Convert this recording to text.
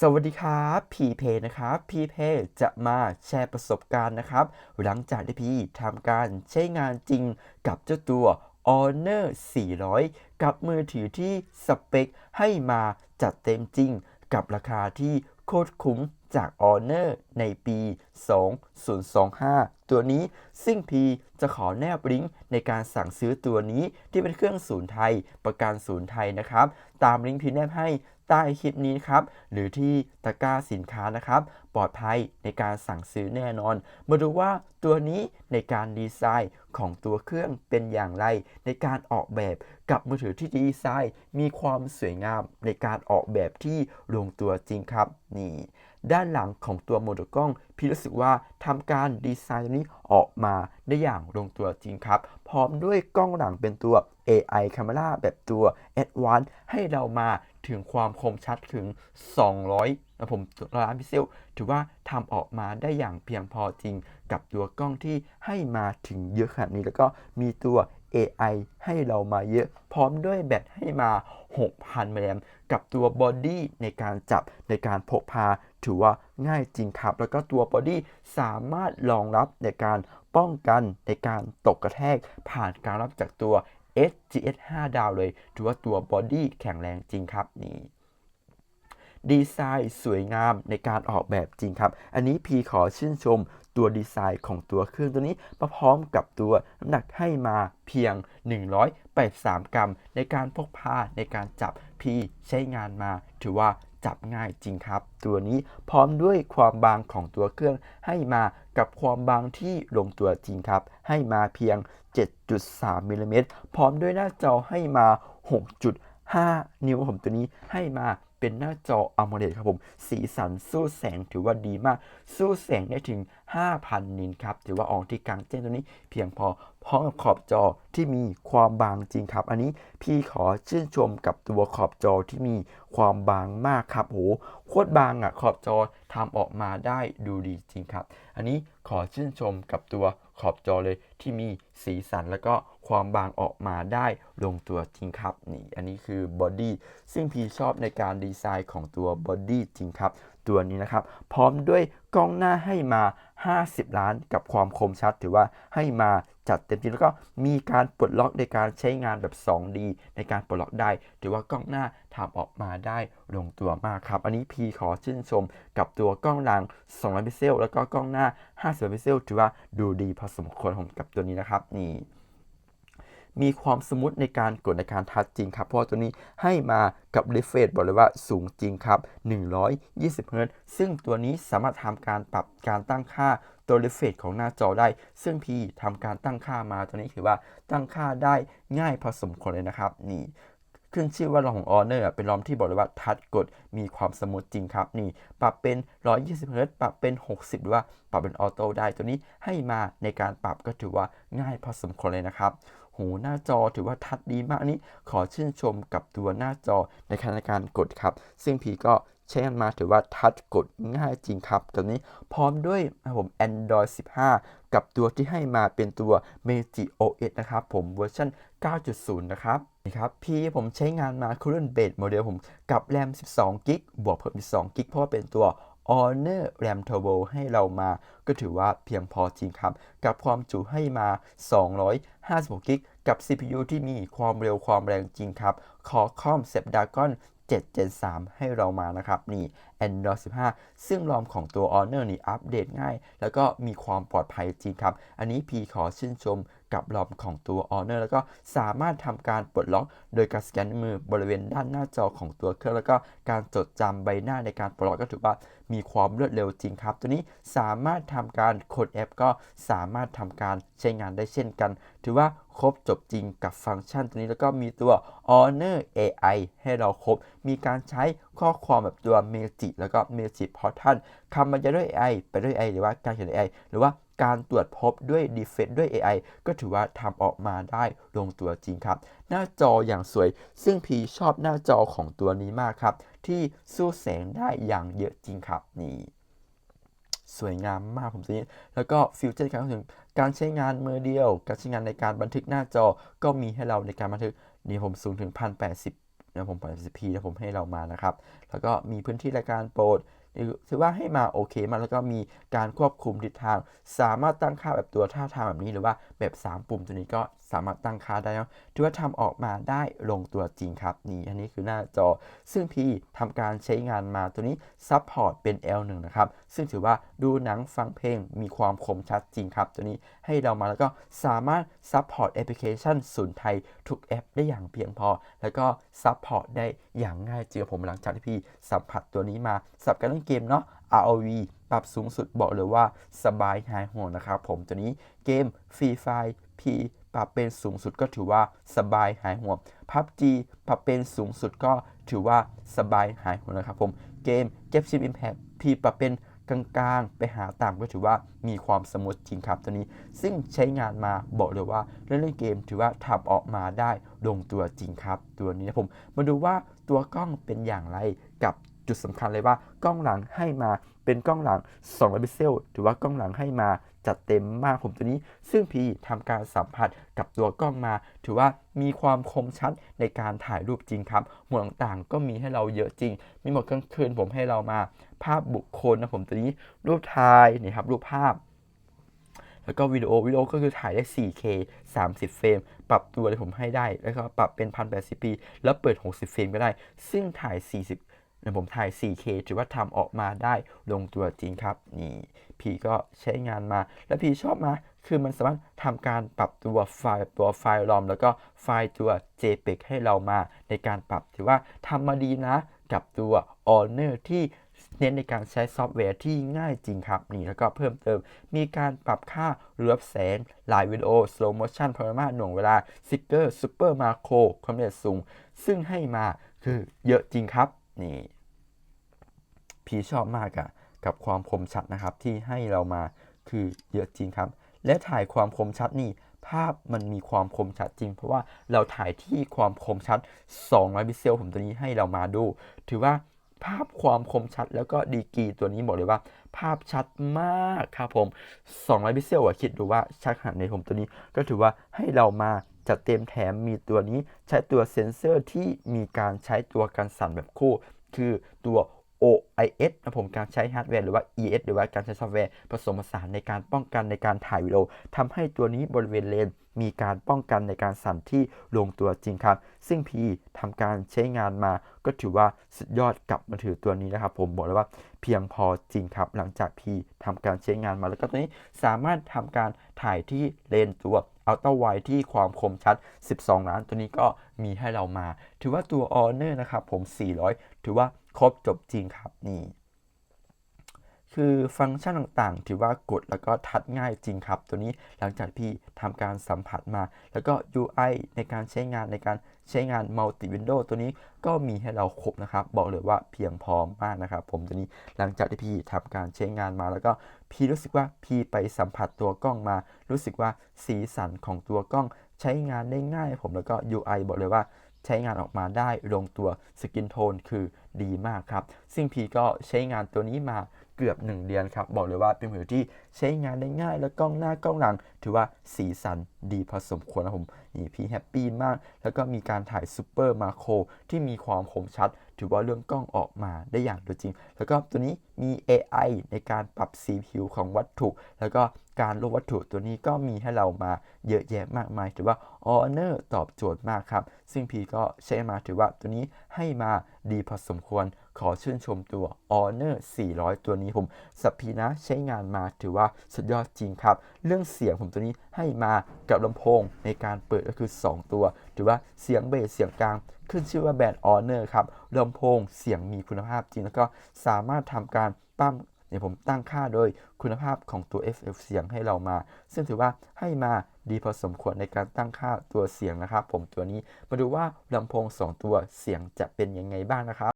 สวัสดีครับพีเพนะครับพีเพจะมาแชร์ประสบการณ์นะครับ หลังจากที่พี่ทำการใช้งานจริงกับเจ้าตัว Honor 400 กับมือถือที่สเปคให้มาจัดเต็มจริง กับราคาที่โคตรคุ้มจาก Honor ในปี 2025 ตัวนี้ซึ่งพีจะขอแนบลิงก์ในการสั่งซื้อตัวนี้ที่เป็นเครื่องศูนย์ไทยประกันศูนย์ไทยนะครับ ตามลิงก์พีแนบให้ ใต้คลิปนี้นะครับ หรือที่ตะกร้าสินค้านะครับ ปลอดภัยในการสั่งซื้อแน่นอน มาดูว่าตัวนี้ในการดีไซน์ของตัวเครื่องเป็นอย่างไร ในการออกแบบกับมือถือที่ดีไซน์ มีความสวยงามในการออกแบบที่ลงตัวจริงครับนี่ด้านหลังของตัวโมเดลกล้อง พี่รู้สึกว่าทำการดีไซน์ตัวนี้ออกมาได้อย่างลงตัวจริงครับ พร้อมด้วยกล้องหลังเป็นตัว AI Camera แบบตัว Advanced ให้เรามา ถึงความคมชัดถึง 200นะผมล้านพิกเซล ถือว่าทำออกมาได้อย่างเพียงพอจริงกับตัวกล้องที่ให้มาถึงเยอะขนาดนี้ แล้วก็มีตัว AI ให้เรามาเยอะพร้อมด้วยแบตให้มา 6,000มิลลิแอมกับตัวบอดี้ในการจับในการพกพา ถือว่าง่ายจริงครับ แล้วก็ตัวบอดี้สามารถรองรับในการป้องกันในการตกกระแทกผ่านการรับจากตัว SGS 5 ดาวเลยถือว่าตัวบอดี้แข็งแรงจริงครับนี่ดีไซน์สวยงามในการออกแบบจริงครับ อันนี้พีขอชื่นชมตัวดีไซน์ของตัวเครื่องตัวนี้มาพร้อมกับตัวน้ำหนักให้มาเพียง 183 กรัม ในการพกพาในการจับพีใช้งานมา ถือว่า จับง่ายจริงครับ ตัวนี้พร้อมด้วยความบางของตัวเครื่องให้มากับความบางที่ลงตัวจริงครับ ให้มาเพียง 7.3มิลลิเมตรพร้อมด้วยหน้าจอให้มา 6.5 นิ้วผมตัวนี้ให้มาเป็นหน้าจอ AMOLED ครับผม สีสันสู้แสงถือว่าดีมาก สู้แสงได้ถึง 5,000 นินครับ ถือว่าออกที่กลางแจ้งตัวนี้เพียงพอพร้อมกับขอบจอที่มีความบางจริงครับ อันนี้พี่ขอชื่นชมกับตัวขอบจอที่มีความบางมากครับโหโคตรบางอะขอบจอทำออกมาได้ดูดีจริงครับ อันนี้ขอชื่นชมกับตัว ขอบจอเลยที่มีสีสันแล้วก็ความบางออกมาได้ลงตัวจริงครับนี่อันนี้คือบอดี้ซึ่งพี่ชอบในการดีไซน์ของตัวบอดี้จริงครับ ตัวนี้นะครับ พร้อมด้วยกล้องหน้าให้มา 50 ล้านกับความคมชัดถือว่าให้มา จัดเต็มที่แล้วก็มีการปลดล็อกในการใช้งานแบบ 2D ในการปลดล็อกได้ถือว่ากล้องหน้าทำออกมาได้ลงตัวมากครับ อันนี้พีขอชื่นชมกับตัวกล้องหลัง200 พิกเซลแล้วก็กล้องหน้า 50 พิกเซลถือว่าดูดีพอสมควรผมกับตัวนี้นะครับนี่ มีความสมูทในการกดในการทัชจริงครับ เพราะตัวนี้ให้มากับ refresh บอกเลยว่าสูงจริงครับ 120 Hz ซึ่งตัวนี้สามารถทำการปรับการตั้งค่าตัว refresh ของหน้าจอได้ ซึ่งพี่ทำการตั้งค่ามาตัวนี้ถือว่าตั้งค่าได้ง่ายพอสมควรเลยนะครับ นี่ขึ้นชื่อว่าลอมของ Honor อะเป็นลอมที่บอกเลยว่าทัชกดมีความสมูทจริงครับ นี่ ปรับเป็น 120 Hz ปรับเป็น 60 หรือว่าปรับเป็นออโต้ได้ตัวนี้ให้มาในการปรับก็ถือว่าง่ายพอสมควรเลยนะครับ หูหน้าจอถือว่าทัดดีมากนี้ ขอชื่นชมกับตัวหน้าจอในขณะการกดครับ ซึ่งพีก็ใช้กันมาถือว่าทัดกดง่ายจริงครับตัวนี้พร้อมด้วยผม Android 15 กับตัวที่ให้มาเป็นตัว Meiji OS นะครับ ผมเวอร์ชัน9.0 นะครับนี่ครับพี่ผมใช้งานมาคือรุ่นเบสโมเดลผมกับแรม 12 กิกบวกเพิ่มอีก2กิกเพราะว่าเป็นตัว Honor RAM Turbo ให้เรามา ก็ถือว่าเพียงพอจริงครับ กับความจุให้มา 256กิกกับ CPU ที่มีความเร็วความแรงจริงครับ Qualcomm Snapdragon 773 ให้เรามานะครับ นี่ Android 15 ซึ่งรอมของตัว Honor นี่อัปเดตง่าย แล้วก็มีความปลอดภัยจริงครับ อันนี้พีขอชื่นชม กับรอมของตัว Honor แล้วก็สามารถทำการปลดล็อกโดยการสแกนมือบริเวณด้านหน้าจอของตัวเครื่อง แล้วก็การจดจำใบหน้าในการปลดล็อกก็ถือว่ามีความรวดเร็วจริงครับ ตัวนี้สามารถทำการโคดแอป ก็สามารถทำการใช้งานได้เช่นกัน ถือว่าครบจบจริงกับฟังก์ชันตัวนี้แล้วก็มีตัว Honor AI ให้เราครบ มีการใช้ข้อความแบบตัว m a g i แล้วก็ Magic Portal คำบรรยายด้วย AI ไปด้วย AI หรือว่าการเขียน AI หรือว่า การตรวจพบด้วย d e f e n ด้วย AI ก็ถือว่าทำออกมาได้ลงตัวจริงครับ หน้าจออย่างสวย ซึ่งพีชอบหน้าจอของตัวนี้มากครับ ที่สู้แสงได้อย่างเยอะจริงครับนี่สวยงามมากผมตัวนี้แล้วก็ฟิวเจอร์การถึงการใช้งานมือเดียว การใช้งานในการบันทึกหน้าจอก็มีให้เราในการบันทึกนี่ผมสูงถึง 1080นะผม 80p นะผมให้เรามานะครับ แล้วก็มีพื้นที่รายการโปรด ถือว่าให้มาโอเคมาแล้วก็มีการควบคุมทิศทาง สามารถตั้งค่าแบบตัวท่าทางแบบนี้หรือว่าแบบ 3 ปุ่มตัวนี้ก็สามารถตั้งค่าได้นะถือว่าทำออกมาได้ลงตัวจริงครับนี่อันนี้คือหน้าจอ ซึ่งพี่ทำการใช้งานมาตัวนี้ซัพพอร์ตเป็น L1 นะครับ ซึ่งถือว่าดูหนังฟังเพลงมีความคมชัดจริงครับ ตัวนี้ให้เรามาแล้วก็สามารถซัพพอร์ตแอปพลิเคชันศูนย์ไทยทุกแอปได้อย่างเพียงพอ แล้วก็ซัพพอร์ตได้อย่างง่ายจริงครับผมหลังจากที่พี่สัมผัสตัวนี้มาสับการเล่นเกมเนาะ ROV ปรับสูงสุดบอกเลยว่าสบายหายห่วงนะครับผมตัวนี้เกมฟรีไฟ P ปรับเป็นสูงสุดก็ถือว่าสบายหายห่วง PUBG ปรับเป็นสูงสุดก็ถือว่าสบายหายห่วงนะครับผมเกม Genshin Impact P ปรับเป็นกลางๆ ไปหาต่างก็ถือว่ามีความสมูทจริงครับตัวนี้ ซึ่งใช้งานมาบอกเลยว่าเล่นเล่นเกมถือว่าทำออกมาได้ลงตัวจริงครับ ตัวนี้นะผมมาดูว่าตัวกล้องเป็นอย่างไรกับจุดสำคัญเลยว่ากล้องหลังให้มาเป็นกล้องหลัง200พิกเซลถือว่ากล้องหลังให้มา จัดเต็มมากผมตัวนี้ ซึ่งพีทำการสัมผัสกับตัวกล้องมา ถือว่ามีความคมชัดในการถ่ายรูปจริงครับหมดต่างๆ ก็มีให้เราเยอะจริง มีหมดกลางคืนผมให้เรามา ภาพบุคคลนะผมตัวนี้ รูปถ่ายนี่ครับรูปภาพแล้วก็วิดีโอวิดีโอก็คือถ่ายได้ 4K 30 เฟรม ปรับตัวที่ผมให้ได้ แล้วก็ปรับเป็น 1080p แล้วเปิด 60 เฟรมก็ได้ ซึ่งถ่าย 40เนี่ยผมถ่าย 4K ถือว่าทำออกมาได้ลงตัวจริงครับ นี่พี่ก็ใช้งานมา แล้วพี่ชอบมาคือมันสามารถทำการปรับตัวไฟล์ตัวไฟล์รอมแล้วก็ไฟล์ตัว JPEG ให้เรามาในการปรับถือว่าทำมาดีนะกับตัว Honor ที่เน้นในการใช้ซอฟต์แวร์ที่ง่ายจริงครับนี่แล้วก็เพิ่มเติม มีการปรับค่าเรือบแสงหลายวิดีโอ slow motion พารามาหน่วงเวลาซิกเกอร์ซูเปอร์มาโครความละเอียดสูง ซึ่งให้มาคือเยอะจริงครับนี่ พี่ชอบมากอะกับความคมชัดนะครับที่ให้เรามาคือเยอะจริงครับ และถ่ายความคมชัดนี่ภาพมันมีความคมชัดจริง เพราะว่าเราถ่ายที่ความคมชัด 200 พิกเซลผมตัวนี้ให้เรามาดู ถือว่าภาพความคมชัดแล้วก็ดีกรีตัวนี้บอกเลยว่า ภาพชัดมากครับผม 200 พิกเซลอะคิดดูว่าชัดขนาดในผมตัวนี้ ก็ถือว่าให้เรามาจัดเต็มแถมมีตัวนี้ใช้ตัวเซ็นเซอร์ที่มีการใช้ตัวกันสั่นแบบคู่ คือตัว OIS นะผมการใช้ฮาร์ดแวร์หรือว่า ES หรือว่าการใช้ซอฟต์แวร์ผสมผสานในการป้องกันในการถ่ายวิดีโอทำให้ตัวนี้บริเวณเลนมีการป้องกันในการสั่นที่ลงตัวจริงครับ ซึ่งพีทำการใช้งานมา ก็ถือว่าสุดยอดกับมือถือตัวนี้นะครับ ผมบอกเลยว่าเพียงพอจริงครับ หลังจากพีทำการใช้งานมาแล้วก็ตัวนี้สามารถทำการถ่ายที่เลนตัวอัลตร้าไวที่ความคมชัด 12 ล้านตัวนี้ก็มีให้เรามา ถือว่าตัว Honor นะครับผม 400 ถือว่า ครบจบจริงครับนี่ คือฟังก์ชันต่างๆ ถือว่ากดแล้วก็ทัดง่ายจริงครับ ตัวนี้หลังจากพี่ทำการสัมผัสมา แล้วก็ UI ในการใช้งานในการใช้งาน Multi Window ตัวนี้ก็มีให้เราครบนะครับ บอกเลยว่าเพียงพอมากนะครับ ผมตัวนี้หลังจากที่พี่ทำการใช้งานมาแล้วก็พี่รู้สึกว่าพี่ไปสัมผัสตัวกล้องมา รู้สึกว่าสีสันของตัวกล้องใช้งานได้ง่าย ผมแล้วก็ UI บอกเลยว่า ใช้งานออกมาได้ลงตัวสกินโทนคือดีมากครับ ซึ่งพีก็ใช้งานตัวนี้มาเกือบ 1 เดือนครับ บอกเลยว่าเป็นมือที่ใช้งานได้ง่าย แล้วกล้องหน้ากล้องหลัง ถือว่าสีสันดีพอสมควรนะผมนี่พีแฮปปี้มาก แล้วก็มีการถ่ายซูเปอร์มาโครที่มีความคมชัด ถือว่าเรื่องกล้องออกมาได้อย่างตัวจริง แล้วก็ตัวนี้มี AI ในการปรับสีผิวของวัตถุ แล้วก็การลบวัตถุตัวนี้ก็มีให้เรามาเยอะแยะมากมาย ถือว่า Honor ตอบโจทย์มากครับ ซึ่งพีก็ใช้มาถือว่าตัวนี้ให้มาดีพอสมควร ขอชื่นชมตัว Honor 400 ตัวนี้ผมสัพีนะใช้งานมาถือว่าสุดยอดจริงครับ เรื่องเสียงผมตัวนี้ให้มากับลำโพงในการเปิดก็คือ 2 ตัว ถือว่าเสียงเบสเสียงกลางขึ้นชื่อว่าแบรนด์ Honor ครับลำโพงเสียงมีคุณภาพจริง แล้วก็สามารถทำการปั้มเนี่ยผมตั้งค่าโดยคุณภาพของตัว FF เสียงให้เรามา ซึ่งถือว่าให้มาดีพอสมควรในการตั้งค่าตัวเสียงนะครับ ผมตัวนี้มาดูว่าลำโพง 2 ตัวเสียงจะเป็นยังไงบ้างนะครับ